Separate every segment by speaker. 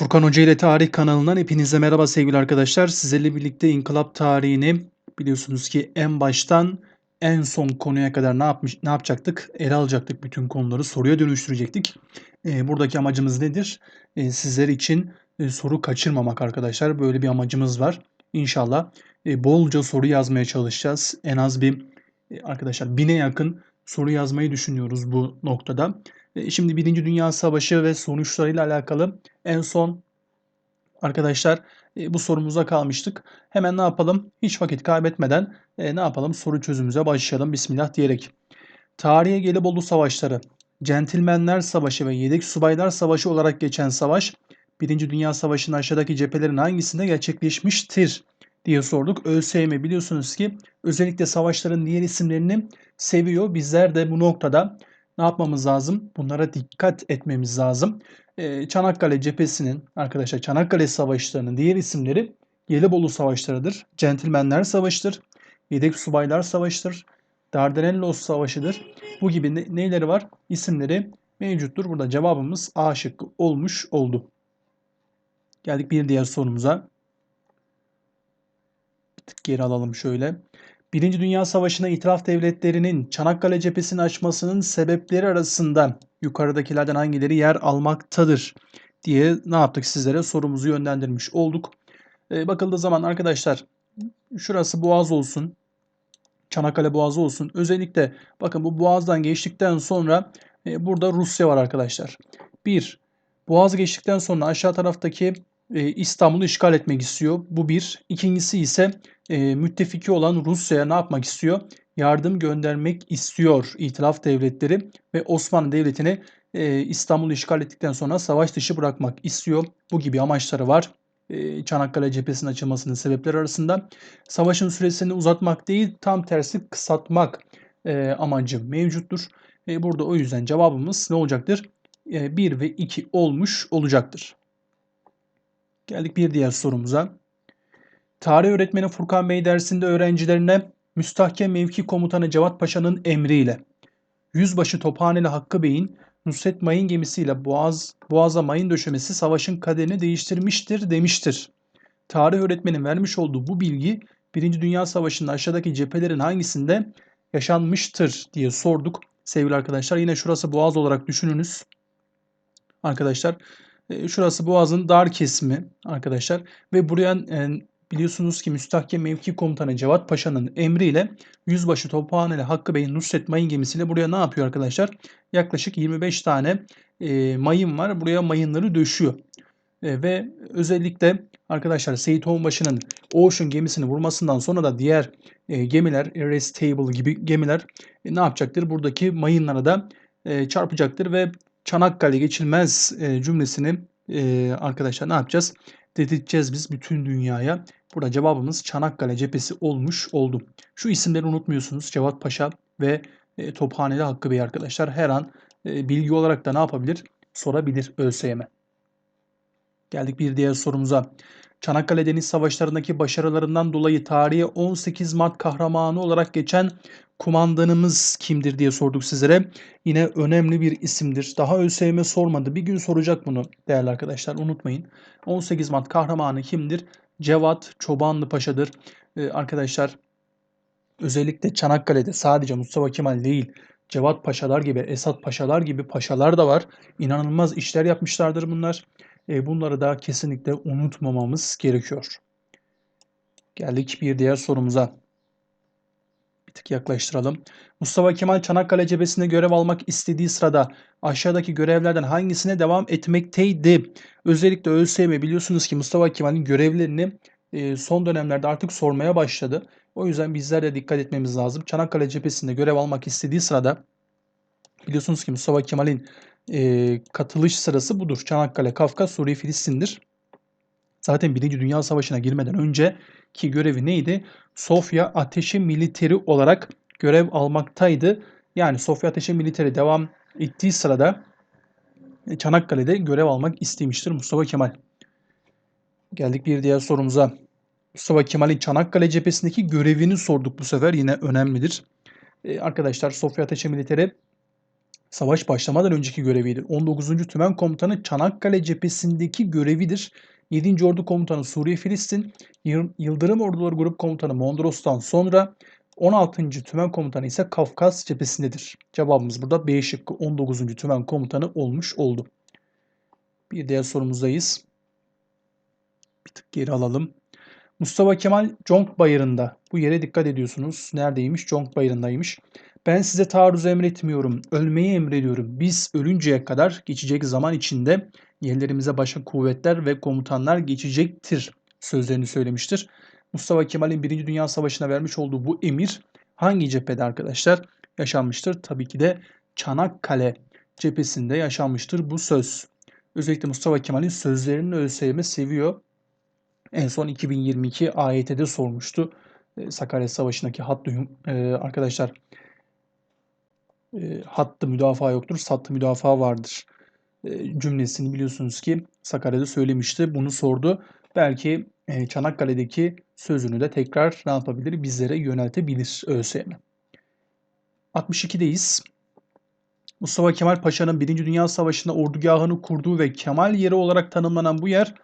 Speaker 1: Furkan Hoca ile Tarih kanalından hepinize merhaba sevgili arkadaşlar. Sizlerle birlikte inkılap tarihini biliyorsunuz ki en baştan en son konuya kadar ne yapmış ne yapacaktık? Ele alacaktık bütün konuları soruya dönüştürecektik. E, buradaki amacımız nedir? E, sizler için e, soru kaçırmamak arkadaşlar. Böyle bir amacımız var. İnşallah e, bolca soru yazmaya çalışacağız. En az bir e, arkadaşlar bine yakın soru yazmayı düşünüyoruz bu noktada. Şimdi Birinci Dünya Savaşı ve sonuçlarıyla alakalı en son arkadaşlar e, bu sorumuza kalmıştık. Hemen ne yapalım? Hiç vakit kaybetmeden e, ne yapalım? Soru çözümümüze başlayalım. Bismillah diyerek. Tarihe Gelibolu Savaşları, Centilmenler Savaşı ve Yedek Subaylar Savaşı olarak geçen savaş, Birinci Dünya Savaşı'nın aşağıdaki cephelerin hangisinde gerçekleşmiştir diye sorduk. ÖSYM biliyorsunuz ki özellikle savaşların diğer isimlerini seviyor. Bizler de bu noktada ne yapmamız lazım? Bunlara dikkat etmemiz lazım. Ee, Çanakkale cephesinin arkadaşlar Çanakkale Savaşları'nın diğer isimleri Gelibolu Savaşları'dır. Centilmenler Savaşı'dır. Yedek Subaylar Savaşı'dır. Dardanellos Savaşı'dır. Bu gibi ne, neyleri var? İsimleri mevcuttur. Burada cevabımız A şıkkı olmuş oldu. Geldik bir diğer sorumuza. Bir tık geri alalım şöyle. Birinci Dünya Savaşı'na itiraf devletlerinin Çanakkale cephesini açmasının sebepleri arasında yukarıdakilerden hangileri yer almaktadır diye ne yaptık sizlere sorumuzu yönlendirmiş olduk. E, bakıldığı zaman arkadaşlar şurası Boğaz olsun. Çanakkale Boğazı olsun. Özellikle bakın bu Boğaz'dan geçtikten sonra e, burada Rusya var arkadaşlar. Bir, Boğaz geçtikten sonra aşağı taraftaki İstanbul'u işgal etmek istiyor. Bu bir. İkincisi ise e, müttefiki olan Rusya'ya ne yapmak istiyor? Yardım göndermek istiyor itilaf devletleri ve Osmanlı Devleti'ni e, İstanbul'u işgal ettikten sonra savaş dışı bırakmak istiyor. Bu gibi amaçları var. E, Çanakkale cephesinin açılmasının sebepleri arasında savaşın süresini uzatmak değil tam tersi kısaltmak e, amacı mevcuttur. E, burada o yüzden cevabımız ne olacaktır? E, 1 ve 2 olmuş olacaktır. Geldik bir diğer sorumuza. Tarih öğretmeni Furkan Bey dersinde öğrencilerine müstahkem mevki komutanı Cevat Paşa'nın emriyle Yüzbaşı Tophaneli Hakkı Bey'in Nusret Mayın gemisiyle Boğaz, Boğaz'a mayın döşemesi savaşın kaderini değiştirmiştir demiştir. Tarih öğretmenin vermiş olduğu bu bilgi Birinci Dünya Savaşı'nın aşağıdaki cephelerin hangisinde yaşanmıştır diye sorduk. Sevgili arkadaşlar yine şurası Boğaz olarak düşününüz. Arkadaşlar şurası Boğaz'ın dar kesimi arkadaşlar ve buraya e, biliyorsunuz ki müstahkem mevki komutanı Cevat Paşa'nın emriyle Yüzbaşı Tophaneli Hakkı Bey'in Nusret mayın gemisiyle buraya ne yapıyor arkadaşlar? Yaklaşık 25 tane e, mayın var. Buraya mayınları döşüyor. E, ve özellikle arkadaşlar Seyit Onbaşı'nın Ocean gemisini vurmasından sonra da diğer e, gemiler, Ares Table gibi gemiler e, ne yapacaktır? Buradaki mayınlara da e, çarpacaktır ve Çanakkale geçilmez e, cümlesini e, arkadaşlar ne yapacağız? Dedirteceğiz biz bütün dünyaya. Burada cevabımız Çanakkale cephesi olmuş oldu. Şu isimleri unutmuyorsunuz. Cevat Paşa ve e, Tophaneli Hakkı Bey arkadaşlar. Her an e, bilgi olarak da ne yapabilir? Sorabilir ÖSYM. Geldik bir diğer sorumuza. Çanakkale Deniz Savaşları'ndaki başarılarından dolayı tarihe 18 Mart kahramanı olarak geçen kumandanımız kimdir diye sorduk sizlere. Yine önemli bir isimdir. Daha ÖSYM sormadı. Bir gün soracak bunu değerli arkadaşlar unutmayın. 18 Mart kahramanı kimdir? Cevat Çobanlı Paşa'dır. Ee, arkadaşlar özellikle Çanakkale'de sadece Mustafa Kemal değil Cevat Paşalar gibi, Esat Paşalar gibi paşalar da var. İnanılmaz işler yapmışlardır bunlar. E, bunları da kesinlikle unutmamamız gerekiyor. Geldik bir diğer sorumuza. Bir tık yaklaştıralım. Mustafa Kemal Çanakkale cephesinde görev almak istediği sırada aşağıdaki görevlerden hangisine devam etmekteydi? Özellikle ÖSYM biliyorsunuz ki Mustafa Kemal'in görevlerini e, son dönemlerde artık sormaya başladı. O yüzden bizler de dikkat etmemiz lazım. Çanakkale cephesinde görev almak istediği sırada biliyorsunuz ki Mustafa Kemal'in e, katılış sırası budur. Çanakkale, Kafkas, Suriye, Filistin'dir. Zaten Birinci Dünya Savaşı'na girmeden önce ki görevi neydi? Sofya Ateşi Militeri olarak görev almaktaydı. Yani Sofya Ateşi Militeri devam ettiği sırada Çanakkale'de görev almak istemiştir Mustafa Kemal. Geldik bir diğer sorumuza. Mustafa Kemal'in Çanakkale cephesindeki görevini sorduk bu sefer. Yine önemlidir. Ee, arkadaşlar Sofya Ateşi Militeri Savaş başlamadan önceki göreviydi. 19. Tümen Komutanı Çanakkale cephesindeki görevidir. 7. Ordu Komutanı Suriye Filistin, Yıldırım Orduları Grup Komutanı Mondros'tan sonra 16. Tümen Komutanı ise Kafkas cephesindedir. Cevabımız burada B şıkkı 19. Tümen Komutanı olmuş oldu. Bir diğer sorumuzdayız. Bir tık geri alalım. Mustafa Kemal Conk Bayırı'nda. Bu yere dikkat ediyorsunuz. Neredeymiş? Conk Bayırı'ndaymış. Ben size taarruz emretmiyorum. Ölmeyi emrediyorum. Biz ölünceye kadar geçecek zaman içinde yerlerimize başka kuvvetler ve komutanlar geçecektir sözlerini söylemiştir. Mustafa Kemal'in 1. Dünya Savaşı'na vermiş olduğu bu emir hangi cephede arkadaşlar yaşanmıştır? Tabii ki de Çanakkale cephesinde yaşanmıştır bu söz. Özellikle Mustafa Kemal'in sözlerini ÖSYM seviyor. En son 2022 AYT'de sormuştu. E, Sakarya Savaşı'ndaki hattı e, arkadaşlar e, hattı müdafaa yoktur, sattı müdafaa vardır e, cümlesini biliyorsunuz ki Sakarya'da söylemişti. Bunu sordu. Belki e, Çanakkale'deki sözünü de tekrar ne yapabilir? Bizlere yöneltebilir ÖSYM. 62'deyiz. Mustafa Kemal Paşa'nın 1. Dünya Savaşı'nda ordugahını kurduğu ve Kemal yeri olarak tanımlanan bu yer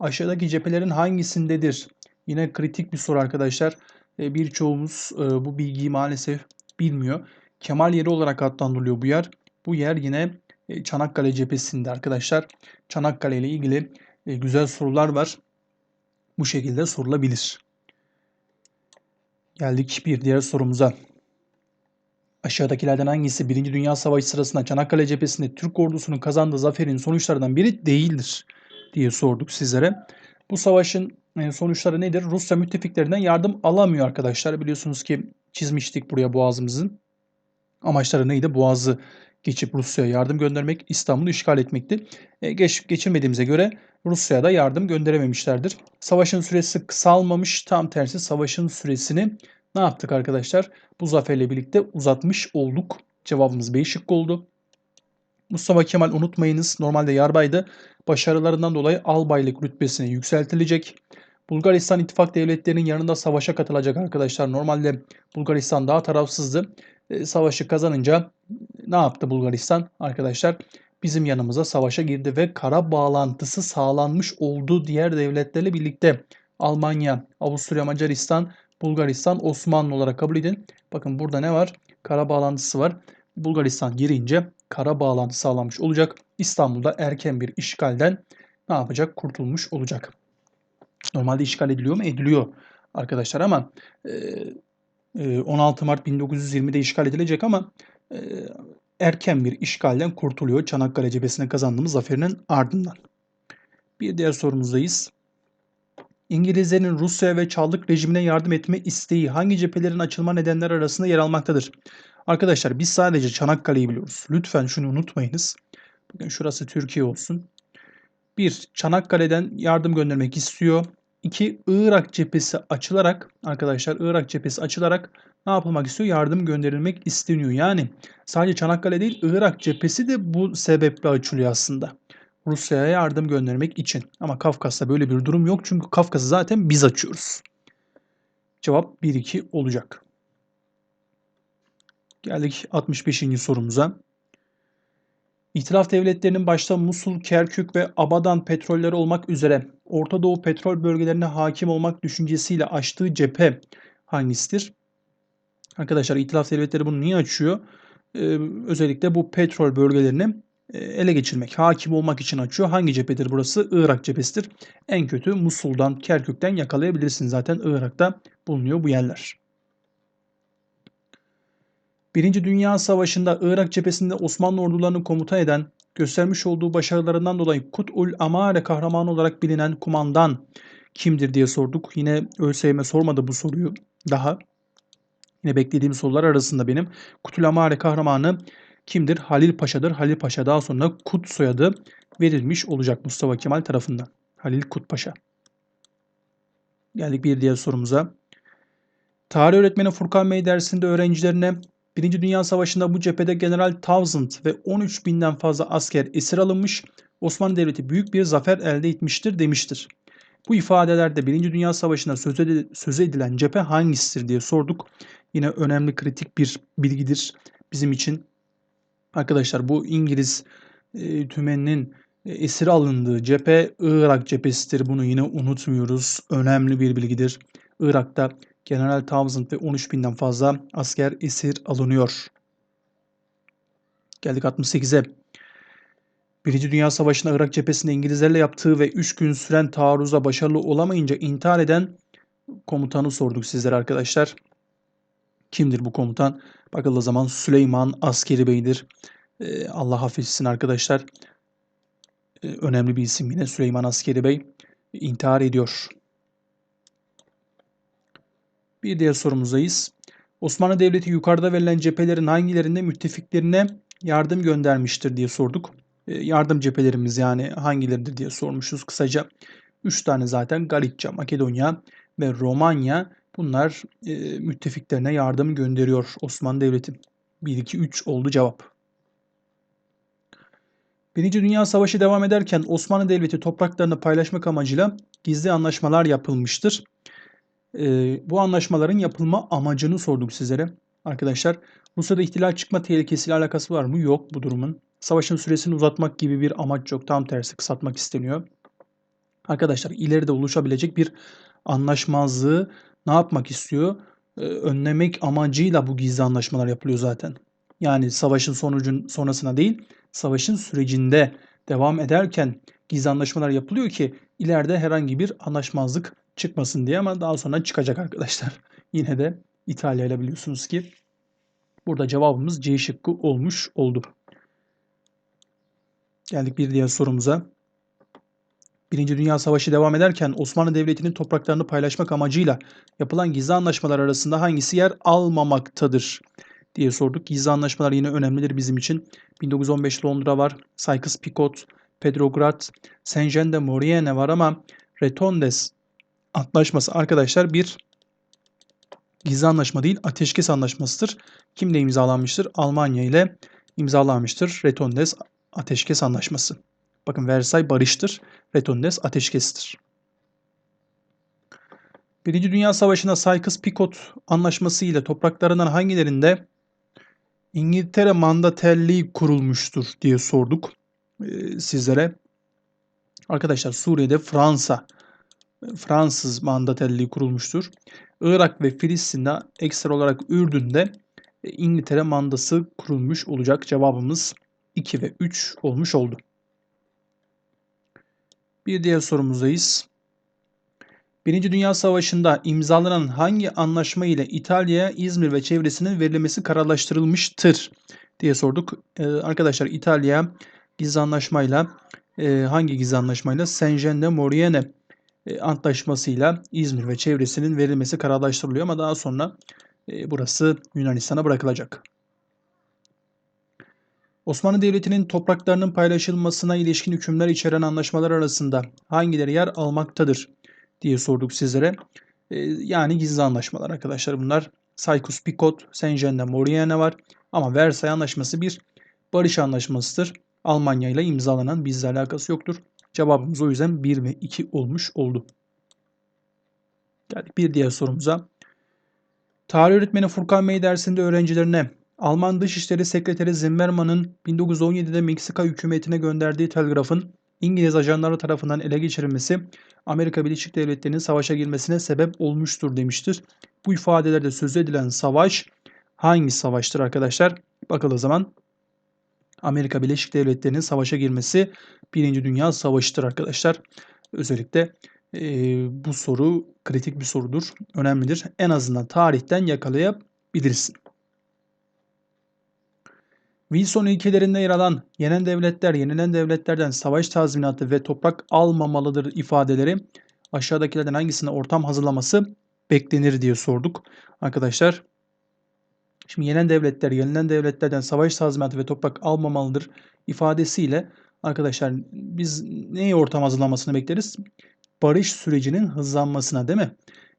Speaker 1: aşağıdaki cephelerin hangisindedir? Yine kritik bir soru arkadaşlar. Birçoğumuz bu bilgiyi maalesef bilmiyor. Kemal yeri olarak adlandırılıyor bu yer. Bu yer yine e, Çanakkale cephesinde arkadaşlar. Çanakkale ile ilgili güzel sorular var. Bu şekilde sorulabilir. Geldik bir diğer sorumuza. Aşağıdakilerden hangisi 1. Dünya Savaşı sırasında Çanakkale cephesinde Türk ordusunun kazandığı zaferin sonuçlarından biri değildir diye sorduk sizlere. Bu savaşın e, sonuçları nedir? Rusya müttefiklerinden yardım alamıyor arkadaşlar. Biliyorsunuz ki çizmiştik buraya boğazımızın. Amaçları neydi? Boğazı geçip Rusya'ya yardım göndermek, İstanbul'u işgal etmekti. E, geç, geçirmediğimize göre Rusya'ya da yardım gönderememişlerdir. Savaşın süresi kısalmamış, tam tersi savaşın süresini ne yaptık arkadaşlar? Bu zaferle birlikte uzatmış olduk. Cevabımız B şıkkı oldu. Mustafa Kemal unutmayınız normalde yarbaydı. Başarılarından dolayı albaylık rütbesine yükseltilecek. Bulgaristan ittifak devletlerinin yanında savaşa katılacak arkadaşlar. Normalde Bulgaristan daha tarafsızdı. E, savaşı kazanınca ne yaptı Bulgaristan? Arkadaşlar bizim yanımıza savaşa girdi ve kara bağlantısı sağlanmış oldu diğer devletlerle birlikte. Almanya, Avusturya, Macaristan, Bulgaristan, Osmanlı olarak kabul edin. Bakın burada ne var? Kara bağlantısı var. Bulgaristan girince kara bağlantı sağlanmış olacak. İstanbul'da erken bir işgalden ne yapacak? Kurtulmuş olacak. Normalde işgal ediliyor mu? Ediliyor arkadaşlar ama 16 Mart 1920'de işgal edilecek ama erken bir işgalden kurtuluyor Çanakkale cephesine kazandığımız zaferinin ardından. Bir diğer sorumuzdayız. İngilizlerin Rusya ve Çarlık rejimine yardım etme isteği hangi cephelerin açılma nedenleri arasında yer almaktadır? Arkadaşlar biz sadece Çanakkale'yi biliyoruz. Lütfen şunu unutmayınız. Bugün şurası Türkiye olsun. Bir, Çanakkale'den yardım göndermek istiyor. İki, Irak cephesi açılarak arkadaşlar Irak cephesi açılarak ne yapılmak istiyor? Yardım gönderilmek isteniyor. Yani sadece Çanakkale değil Irak cephesi de bu sebeple açılıyor aslında. Rusya'ya yardım göndermek için. Ama Kafkas'ta böyle bir durum yok. Çünkü Kafkas'ı zaten biz açıyoruz. Cevap 1-2 olacak. Geldik 65. sorumuza. İtilaf devletlerinin başta Musul, Kerkük ve Abadan petrolleri olmak üzere Orta Doğu petrol bölgelerine hakim olmak düşüncesiyle açtığı cephe hangisidir? Arkadaşlar İtilaf devletleri bunu niye açıyor? Ee, özellikle bu petrol bölgelerini e, ele geçirmek, hakim olmak için açıyor. Hangi cephedir burası? Irak cephesidir. En kötü Musul'dan, Kerkük'ten yakalayabilirsiniz. Zaten Irak'ta bulunuyor bu yerler. Birinci Dünya Savaşı'nda Irak cephesinde Osmanlı ordularını komuta eden, göstermiş olduğu başarılarından dolayı Kut'ul Amare kahramanı olarak bilinen kumandan kimdir diye sorduk. Yine ÖSYM sormadı bu soruyu daha. Yine beklediğim sorular arasında benim. Kut'ul Amare kahramanı kimdir? Halil Paşa'dır. Halil Paşa daha sonra Kut soyadı verilmiş olacak Mustafa Kemal tarafından. Halil Kut Paşa. Geldik bir diğer sorumuza. Tarih öğretmeni Furkan Bey dersinde öğrencilerine Birinci Dünya Savaşı'nda bu cephede General Townsend ve 13 binden fazla asker esir alınmış, Osmanlı Devleti büyük bir zafer elde etmiştir demiştir. Bu ifadelerde Birinci Dünya Savaşı'nda söz edilen cephe hangisidir diye sorduk. Yine önemli kritik bir bilgidir bizim için. Arkadaşlar bu İngiliz e, tümeninin e, esir alındığı cephe Irak cephesidir. Bunu yine unutmuyoruz. Önemli bir bilgidir. Irak'ta General Townsend ve 13 binden fazla asker esir alınıyor. Geldik 68'e. Birinci Dünya Savaşı'nda Irak cephesinde İngilizlerle yaptığı ve 3 gün süren taarruza başarılı olamayınca intihar eden komutanı sorduk sizlere arkadaşlar. Kimdir bu komutan? Bakıldığı zaman Süleyman Askeri Bey'dir. Ee, Allah affetsin arkadaşlar. Ee, önemli bir isim yine Süleyman Askeri Bey intihar ediyor. Bir diğer sorumuzdayız. Osmanlı Devleti yukarıda verilen cephelerin hangilerinde müttefiklerine yardım göndermiştir diye sorduk. Ee, yardım cephelerimiz yani hangileridir diye sormuşuz. Kısaca 3 tane zaten Galicia, Makedonya ve Romanya bunlar e, müttefiklerine yardım gönderiyor Osmanlı Devleti. 1, 2, 3 oldu cevap. Birinci Dünya Savaşı devam ederken Osmanlı Devleti topraklarını paylaşmak amacıyla gizli anlaşmalar yapılmıştır. Ee, bu anlaşmaların yapılma amacını sorduk sizlere. Arkadaşlar Rusya'da ihtilal çıkma tehlikesiyle alakası var mı? Yok bu durumun. Savaşın süresini uzatmak gibi bir amaç yok. Tam tersi kısaltmak isteniyor. Arkadaşlar ileride oluşabilecek bir anlaşmazlığı ne yapmak istiyor? Ee, önlemek amacıyla bu gizli anlaşmalar yapılıyor zaten. Yani savaşın sonucun sonrasına değil, savaşın sürecinde devam ederken gizli anlaşmalar yapılıyor ki ileride herhangi bir anlaşmazlık çıkmasın diye ama daha sonra çıkacak arkadaşlar. Yine de İtalya ile biliyorsunuz ki burada cevabımız C şıkkı olmuş oldu. Geldik bir diğer sorumuza. Birinci Dünya Savaşı devam ederken Osmanlı Devleti'nin topraklarını paylaşmak amacıyla yapılan gizli anlaşmalar arasında hangisi yer almamaktadır diye sorduk. Gizli anlaşmalar yine önemlidir bizim için. 1915 Londra var, Sykes-Picot, Petrograd, Saint-Jean de Maurienne var ama Retondes Antlaşması arkadaşlar bir gizli anlaşma değil ateşkes anlaşmasıdır. Kimle imzalanmıştır? Almanya ile imzalanmıştır. Retondes ateşkes anlaşması. Bakın Versay barıştır. Retondes ateşkestir. Birinci Dünya Savaşı'nda Sykes-Picot anlaşması ile topraklarından hangilerinde İngiltere mandaterliği kurulmuştur diye sorduk sizlere. Arkadaşlar Suriye'de Fransa Fransız mandaterliği kurulmuştur. Irak ve Filistin'de ekstra olarak Ürdün'de e, İngiltere mandası kurulmuş olacak. Cevabımız 2 ve 3 olmuş oldu. Bir diğer sorumuzdayız. Birinci Dünya Savaşı'nda imzalanan hangi anlaşma ile İtalya'ya İzmir ve çevresinin verilmesi kararlaştırılmıştır diye sorduk. Ee, arkadaşlar İtalya gizli anlaşmayla e, hangi gizli anlaşmayla Saint-Jean de Maurienne antlaşmasıyla İzmir ve çevresinin verilmesi kararlaştırılıyor ama daha sonra e, burası Yunanistan'a bırakılacak. Osmanlı Devleti'nin topraklarının paylaşılmasına ilişkin hükümler içeren anlaşmalar arasında hangileri yer almaktadır diye sorduk sizlere. E, yani gizli anlaşmalar arkadaşlar bunlar. Sykes-Picot, Saint-Jean de Maurienne var ama Versay Anlaşması bir barış anlaşmasıdır. Almanya ile imzalanan bizle alakası yoktur. Cevabımız o yüzden 1 ve 2 olmuş oldu. Geldik bir diğer sorumuza. Tarih öğretmeni Furkan Bey dersinde öğrencilerine Alman Dışişleri Sekreteri Zimmermann'ın 1917'de Meksika hükümetine gönderdiği telgrafın İngiliz ajanları tarafından ele geçirilmesi Amerika Birleşik Devletleri'nin savaşa girmesine sebep olmuştur demiştir. Bu ifadelerde sözü edilen savaş hangi savaştır arkadaşlar? Bakıldığı zaman Amerika Birleşik Devletleri'nin savaşa girmesi Birinci Dünya Savaşı'dır arkadaşlar. Özellikle e, bu soru kritik bir sorudur. Önemlidir. En azından tarihten yakalayabilirsin. Wilson ilkelerinde yer alan yenen devletler yenilen devletlerden savaş tazminatı ve toprak almamalıdır ifadeleri aşağıdakilerden hangisine ortam hazırlaması beklenir diye sorduk. Arkadaşlar Şimdi yenen devletler, yenilen devletlerden savaş tazminatı ve toprak almamalıdır ifadesiyle arkadaşlar biz neyi ortam hazırlamasını bekleriz? Barış sürecinin hızlanmasına değil mi?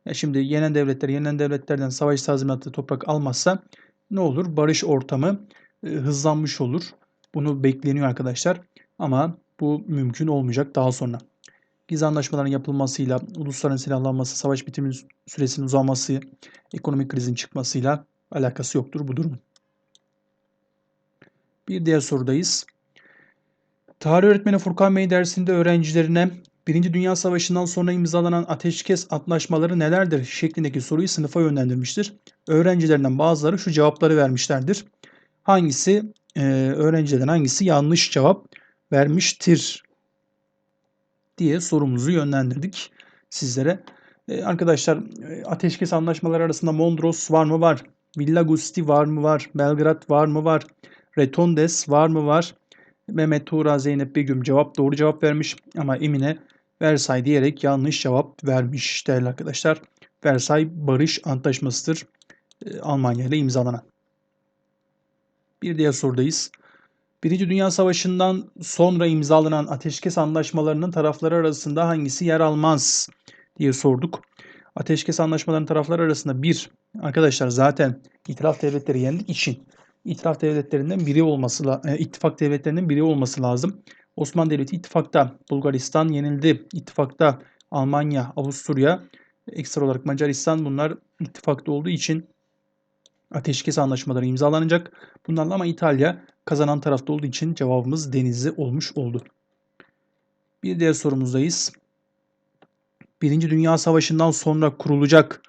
Speaker 1: Ya şimdi yenen devletler, yenilen devletlerden savaş tazminatı toprak almazsa ne olur? Barış ortamı e, hızlanmış olur. Bunu bekleniyor arkadaşlar. Ama bu mümkün olmayacak daha sonra. Gizli anlaşmaların yapılmasıyla, ulusların silahlanması, savaş bitimi süresinin uzaması, ekonomik krizin çıkmasıyla alakası yoktur bu durumun. Bir diğer sorudayız. Tarih öğretmeni Furkan Bey dersinde öğrencilerine Birinci Dünya Savaşı'ndan sonra imzalanan ateşkes antlaşmaları nelerdir şeklindeki soruyu sınıfa yönlendirmiştir. Öğrencilerinden bazıları şu cevapları vermişlerdir. Hangisi e, öğrencilerden hangisi yanlış cevap vermiştir diye sorumuzu yönlendirdik sizlere. E, arkadaşlar e, ateşkes anlaşmaları arasında Mondros var mı? Var. Villa Gusti var mı? Var. Belgrad var mı? Var. Retondes var mı? Var. Mehmet Tuğra Zeynep Begüm cevap doğru cevap vermiş ama Emine Versay diyerek yanlış cevap vermiş değerli arkadaşlar. Versay Barış Antlaşması'dır. E, Almanya ile imzalanan. Bir diğer sorudayız. Birinci Dünya Savaşı'ndan sonra imzalanan ateşkes anlaşmalarının tarafları arasında hangisi yer almaz diye sorduk. Ateşkes anlaşmalarının tarafları arasında bir, arkadaşlar zaten itiraf devletleri yendik için itiraf devletlerinden biri olması, e, ittifak devletlerinden biri olması lazım. Osmanlı Devleti ittifakta Bulgaristan yenildi. İttifakta Almanya, Avusturya, ekstra olarak Macaristan bunlar ittifakta olduğu için ateşkes anlaşmaları imzalanacak. Bunlarla ama İtalya kazanan tarafta olduğu için cevabımız Denizli olmuş oldu. Bir diğer sorumuzdayız. Birinci Dünya Savaşı'ndan sonra kurulacak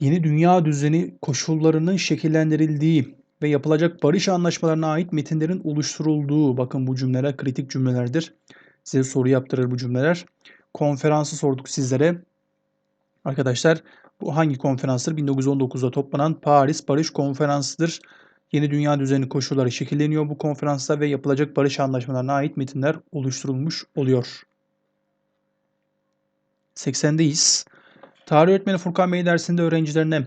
Speaker 1: yeni dünya düzeni koşullarının şekillendirildiği ve yapılacak barış anlaşmalarına ait metinlerin oluşturulduğu, bakın bu cümleler kritik cümlelerdir. Size soru yaptırır bu cümleler. Konferansı sorduk sizlere. Arkadaşlar bu hangi konferanstır? 1919'da toplanan Paris Barış Konferansı'dır. Yeni dünya düzeni koşulları şekilleniyor bu konferansta ve yapılacak barış anlaşmalarına ait metinler oluşturulmuş oluyor. 80'deyiz. Tarih öğretmeni Furkan Bey dersinde öğrencilerine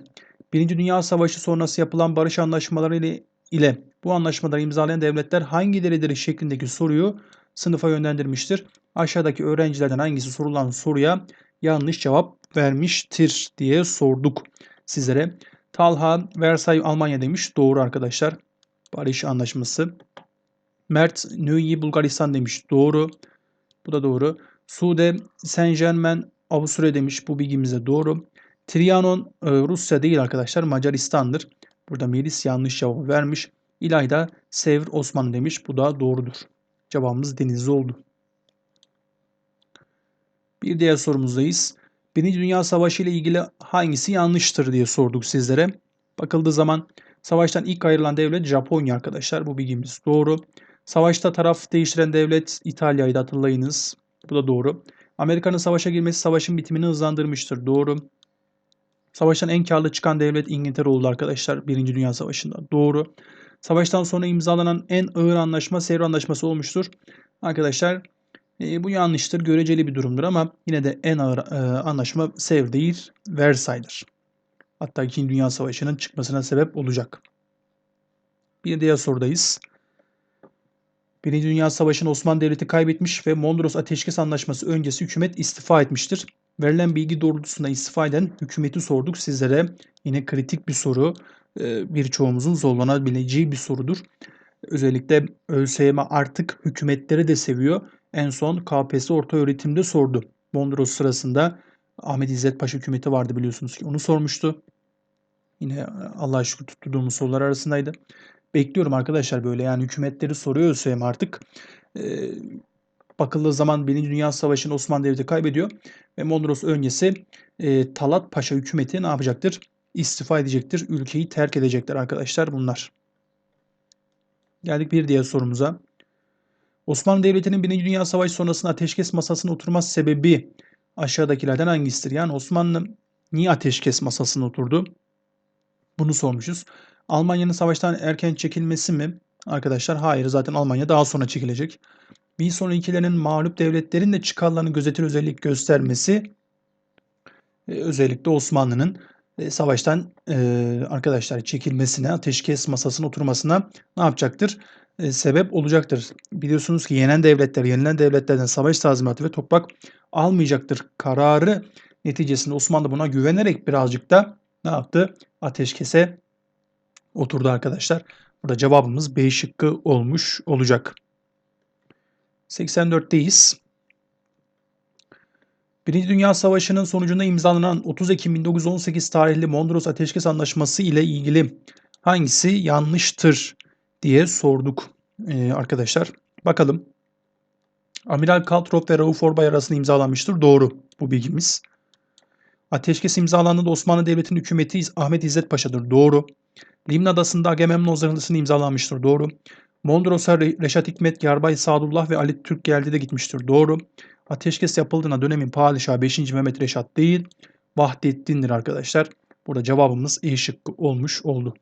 Speaker 1: Birinci Dünya Savaşı sonrası yapılan barış anlaşmaları ile, ile bu anlaşmaları imzalayan devletler hangileridir şeklindeki soruyu sınıfa yönlendirmiştir. Aşağıdaki öğrencilerden hangisi sorulan soruya yanlış cevap vermiştir diye sorduk sizlere. Talha Versay Almanya demiş. Doğru arkadaşlar. Barış anlaşması. Mert Nöyi Bulgaristan demiş. Doğru. Bu da doğru. Sude Saint Germain Avusturya demiş. Bu bilgimize doğru. Trianon e, Rusya değil arkadaşlar Macaristan'dır. Burada Melis yanlış cevap vermiş. İlayda Sevr Osmanlı demiş. Bu da doğrudur. Cevabımız Denizli oldu. Bir diğer sorumuzdayız. Birinci Dünya Savaşı ile ilgili hangisi yanlıştır diye sorduk sizlere. Bakıldığı zaman savaştan ilk ayrılan devlet Japonya arkadaşlar. Bu bilgimiz doğru. Savaşta taraf değiştiren devlet İtalya'ydı hatırlayınız. Bu da doğru. Amerika'nın savaşa girmesi savaşın bitimini hızlandırmıştır. Doğru. Savaştan en karlı çıkan devlet İngiltere oldu arkadaşlar Birinci Dünya Savaşı'nda. Doğru. Savaştan sonra imzalanan en ağır anlaşma Sevr Anlaşması olmuştur. Arkadaşlar e, bu yanlıştır. Göreceli bir durumdur ama yine de en ağır e, anlaşma Sevr değil Versay'dır. Hatta 2. Dünya Savaşı'nın çıkmasına sebep olacak. Bir diğer sorudayız. Birinci Dünya Savaşı'nı Osmanlı Devleti kaybetmiş ve Mondros Ateşkes Anlaşması öncesi hükümet istifa etmiştir. Verilen bilgi doğrultusunda istifa eden hükümeti sorduk sizlere. Yine kritik bir soru. Ee, birçoğumuzun zorlanabileceği bir sorudur. Özellikle ÖSYM artık hükümetleri de seviyor. En son KPSS orta öğretimde sordu. Mondros sırasında Ahmet İzzet Paşa hükümeti vardı biliyorsunuz ki onu sormuştu. Yine Allah'a şükür tuttuğumuz sorular arasındaydı. Bekliyorum arkadaşlar böyle yani hükümetleri soruyor ÖSYM artık. Ee, bakıldığı zaman Birinci Dünya Savaşı'nı Osmanlı Devleti kaybediyor. Ve Mondros öncesi e, Talat Paşa hükümeti ne yapacaktır? İstifa edecektir. Ülkeyi terk edecekler arkadaşlar bunlar. Geldik bir diğer sorumuza. Osmanlı Devleti'nin Birinci Dünya Savaşı sonrasında ateşkes masasına oturması sebebi aşağıdakilerden hangisidir? Yani Osmanlı niye ateşkes masasına oturdu? Bunu sormuşuz. Almanya'nın savaştan erken çekilmesi mi? Arkadaşlar hayır zaten Almanya daha sonra çekilecek. Wilson ilkelerinin mağlup devletlerin de çıkarlarını gözetir özellik göstermesi e, özellikle Osmanlı'nın e, savaştan e, arkadaşlar çekilmesine, ateşkes masasına oturmasına ne yapacaktır? sebep olacaktır. Biliyorsunuz ki yenen devletler, yenilen devletlerden savaş tazminatı ve toprak almayacaktır kararı neticesinde Osmanlı buna güvenerek birazcık da ne yaptı? Ateşkese oturdu arkadaşlar. Burada cevabımız B şıkkı olmuş olacak. 84'teyiz. Birinci Dünya Savaşı'nın sonucunda imzalanan 30 Ekim 1918 tarihli Mondros Ateşkes Anlaşması ile ilgili hangisi yanlıştır diye sorduk e, arkadaşlar. Bakalım. Amiral Kaltrop ve Rauf Orbay arasında imzalanmıştır. Doğru bu bilgimiz. Ateşkes imzalandığında Osmanlı Devleti'nin hükümeti Ahmet İzzet Paşa'dır. Doğru. Limna Adası'nda Agamemnon Zırhlısı'nı imzalanmıştır. Doğru. Mondros'a Reşat Hikmet, Yarbay Sadullah ve Ali Türk geldi de gitmiştir. Doğru. Ateşkes yapıldığında dönemin padişahı 5. Mehmet Reşat değil, Vahdettin'dir arkadaşlar. Burada cevabımız E şıkkı olmuş oldu.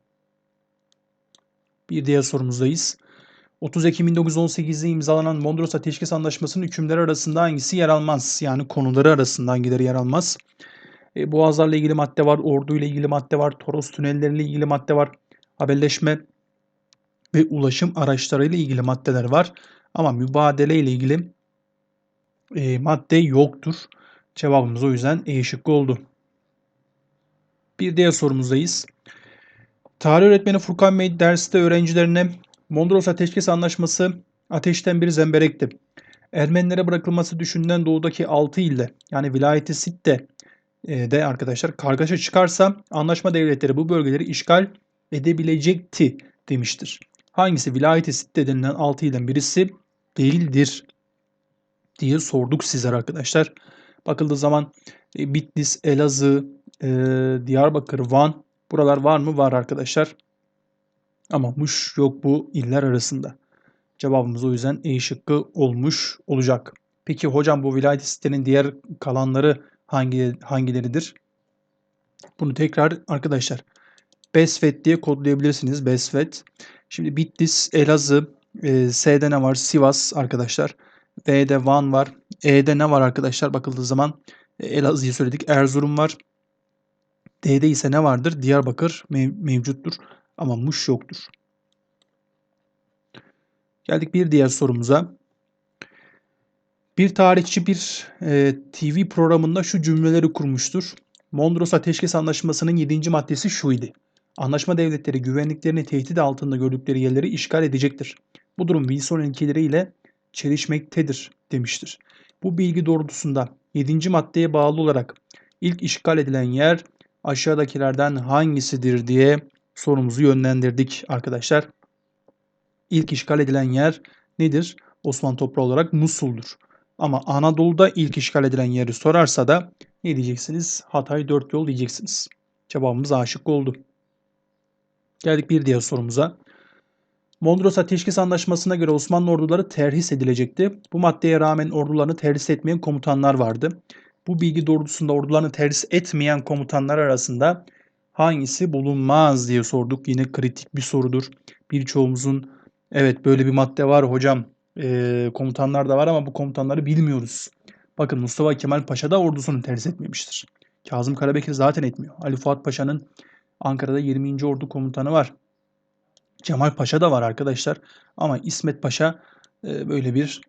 Speaker 1: Bir diğer sorumuzdayız. 30 Ekim 1918'de imzalanan Mondros Ateşkes Anlaşması'nın hükümleri arasında hangisi yer almaz? Yani konuları arasında hangileri yer almaz? E, boğazlarla ilgili madde var, ordu ile ilgili madde var, Toros tünelleriyle ilgili madde var, haberleşme ve ulaşım araçlarıyla ilgili maddeler var. Ama mübadele ile ilgili e, madde yoktur. Cevabımız o yüzden E şıkkı oldu. Bir diğer sorumuzdayız. Tarih öğretmeni Furkan Bey derste öğrencilerine Mondros Ateşkes Anlaşması ateşten bir zemberekti. Ermenilere bırakılması düşünülen doğudaki 6 ilde yani vilayeti Sitte de arkadaşlar kargaşa çıkarsa anlaşma devletleri bu bölgeleri işgal edebilecekti demiştir. Hangisi vilayeti Sitte denilen 6 ilden birisi değildir diye sorduk sizler arkadaşlar. Bakıldığı zaman e, Bitlis, Elazığ, e, Diyarbakır, Van buralar var mı? Var arkadaşlar. Ama Muş yok bu iller arasında. Cevabımız o yüzden E şıkkı olmuş olacak. Peki hocam bu vilayet sitenin diğer kalanları hangi hangileridir? Bunu tekrar arkadaşlar Besvet diye kodlayabilirsiniz. Besvet. Şimdi Bitlis, Elazığ, e, S'de ne var? Sivas arkadaşlar. V'de Van var. E'de ne var arkadaşlar? Bakıldığı zaman e, Elazığ'ı söyledik. Erzurum var. D'de ise ne vardır? Diyarbakır mev mevcuttur. Ama Muş yoktur. Geldik bir diğer sorumuza. Bir tarihçi bir e, TV programında şu cümleleri kurmuştur. Mondros Ateşkes Anlaşması'nın 7. maddesi şuydu. Anlaşma devletleri güvenliklerini tehdit altında gördükleri yerleri işgal edecektir. Bu durum Wilson ilkeleriyle çelişmektedir demiştir. Bu bilgi doğrultusunda 7. maddeye bağlı olarak ilk işgal edilen yer aşağıdakilerden hangisidir diye sorumuzu yönlendirdik arkadaşlar. İlk işgal edilen yer nedir? Osmanlı toprağı olarak Musul'dur. Ama Anadolu'da ilk işgal edilen yeri sorarsa da ne diyeceksiniz? Hatay dört yol diyeceksiniz. Cevabımız aşık oldu. Geldik bir diğer sorumuza. Mondros Ateşkes Anlaşması'na göre Osmanlı orduları terhis edilecekti. Bu maddeye rağmen ordularını terhis etmeyen komutanlar vardı. Bu bilgi doğrultusunda ordularını terhis etmeyen komutanlar arasında hangisi bulunmaz diye sorduk. Yine kritik bir sorudur. Birçoğumuzun evet böyle bir madde var hocam e, komutanlar da var ama bu komutanları bilmiyoruz. Bakın Mustafa Kemal Paşa da ordusunu terhis etmemiştir. Kazım Karabekir zaten etmiyor. Ali Fuat Paşa'nın Ankara'da 20. Ordu Komutanı var. Cemal Paşa da var arkadaşlar. Ama İsmet Paşa e, böyle bir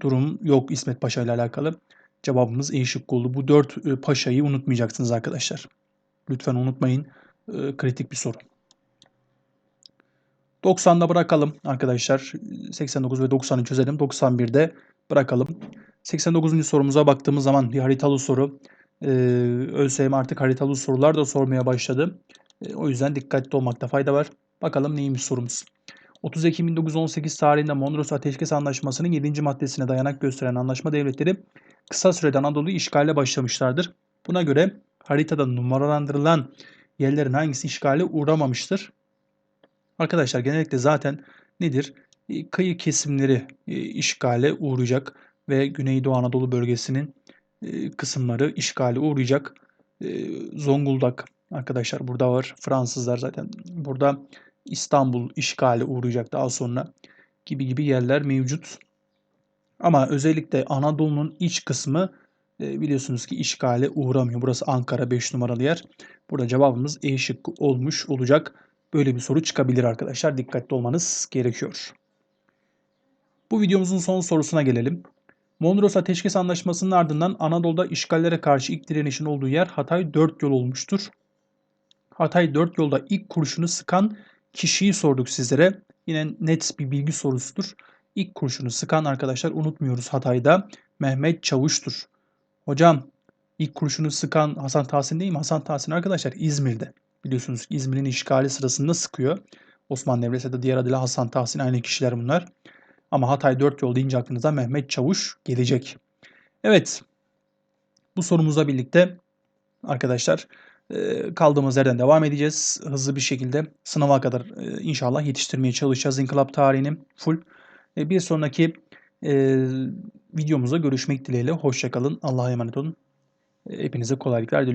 Speaker 1: durum yok İsmet Paşa ile alakalı. Cevabımız E şıkkı oldu. Bu dört e, paşayı unutmayacaksınız arkadaşlar. Lütfen unutmayın. E, kritik bir soru. 90'da bırakalım arkadaşlar. 89 ve 90'ı çözelim. 91'de bırakalım. 89. sorumuza baktığımız zaman bir haritalı soru. Ee, ÖSYM artık haritalı sorular da sormaya başladı. Ee, o yüzden dikkatli olmakta fayda var. Bakalım neymiş sorumuz. 30 Ekim 1918 tarihinde Mondros Ateşkes Anlaşması'nın 7. maddesine dayanak gösteren anlaşma devletleri kısa sürede Anadolu'yu işgale başlamışlardır. Buna göre haritada numaralandırılan yerlerin hangisi işgale uğramamıştır? Arkadaşlar genellikle zaten nedir? E, kıyı kesimleri e, işgale uğrayacak ve Güneydoğu Anadolu bölgesinin e, kısımları işgale uğrayacak. Zonguldak arkadaşlar burada var. Fransızlar zaten burada İstanbul işgale uğrayacak daha sonra gibi gibi yerler mevcut. Ama özellikle Anadolu'nun iç kısmı biliyorsunuz ki işgale uğramıyor. Burası Ankara 5 numaralı yer. Burada cevabımız E şıkkı olmuş olacak böyle bir soru çıkabilir arkadaşlar. Dikkatli olmanız gerekiyor. Bu videomuzun son sorusuna gelelim. Mondros Ateşkes Anlaşması'nın ardından Anadolu'da işgallere karşı ilk direnişin olduğu yer Hatay 4 yol olmuştur. Hatay 4 yolda ilk kurşunu sıkan kişiyi sorduk sizlere. Yine net bir bilgi sorusudur. İlk kurşunu sıkan arkadaşlar unutmuyoruz Hatay'da Mehmet Çavuş'tur. Hocam ilk kurşunu sıkan Hasan Tahsin değil mi? Hasan Tahsin arkadaşlar İzmir'de biliyorsunuz İzmir'in işgali sırasında sıkıyor. Osman ya da diğer adıyla Hasan Tahsin aynı kişiler bunlar. Ama Hatay 4 yol deyince aklınıza Mehmet Çavuş gelecek. Evet. Bu sorumuzla birlikte arkadaşlar e, kaldığımız yerden devam edeceğiz. Hızlı bir şekilde sınava kadar e, inşallah yetiştirmeye çalışacağız inkılap tarihini full. E, bir sonraki videomuzda görüşmek dileğiyle. Hoşçakalın. Allah'a emanet olun. Hepinize kolaylıklar diliyorum.